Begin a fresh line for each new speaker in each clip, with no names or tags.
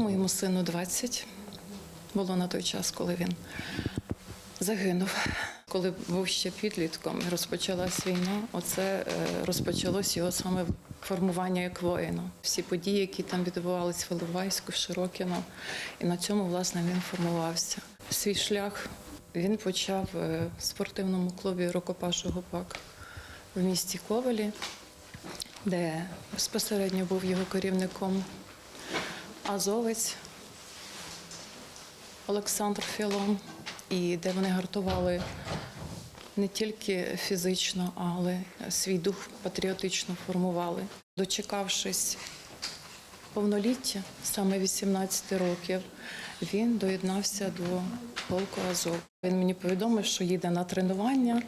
Моєму сину 20 було на той час, коли він загинув. Коли був ще підлітком і розпочалась війна, оце е, розпочалось його саме формування як воїна. Всі події, які там відбувалися в Іловайську, в Широкіно, і на цьому власне він формувався. Свій шлях він почав е, в спортивному клубі Рукопашу Гопак в місті Ковелі, де безпосередньо був його керівником азовець Олександр Філон, і де вони гартували не тільки фізично, але свій дух патріотично формували. Дочекавшись повноліття, саме 18 років, він доєднався до полку Азов. Він мені повідомив, що їде на тренування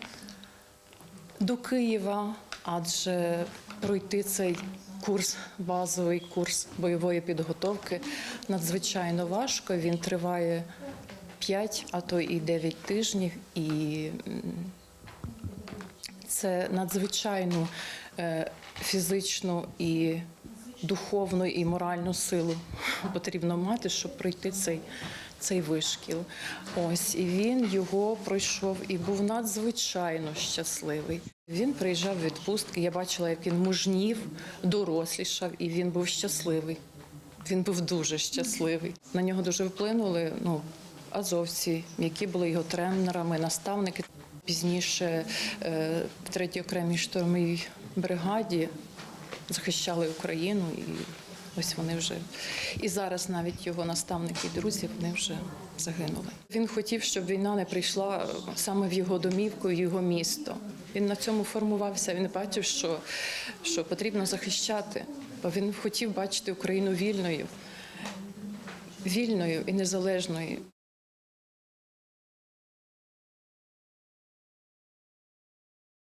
до Києва, адже пройти цей курс, базовий курс бойової підготовки надзвичайно важко. Він триває 5, а то і 9 тижнів. І це надзвичайну е, фізичну і духовну і моральну силу потрібно мати, щоб пройти цей, цей вишкіл. Ось і він його пройшов і був надзвичайно щасливий. Він приїжджав в відпустки. Я бачила, як він мужнів, дорослішав, і він був щасливий. Він був дуже щасливий. На нього дуже вплинули ну, азовці, які були його тренерами, наставники. Пізніше е, в третій окремій штурмовій бригаді захищали Україну, і ось вони вже і зараз навіть його наставники і друзі вони вже загинули. Він хотів, щоб війна не прийшла саме в його домівку, в його місто. Він на цьому формувався. Він бачив, що, що потрібно захищати, бо він хотів бачити Україну вільною, вільною і незалежною.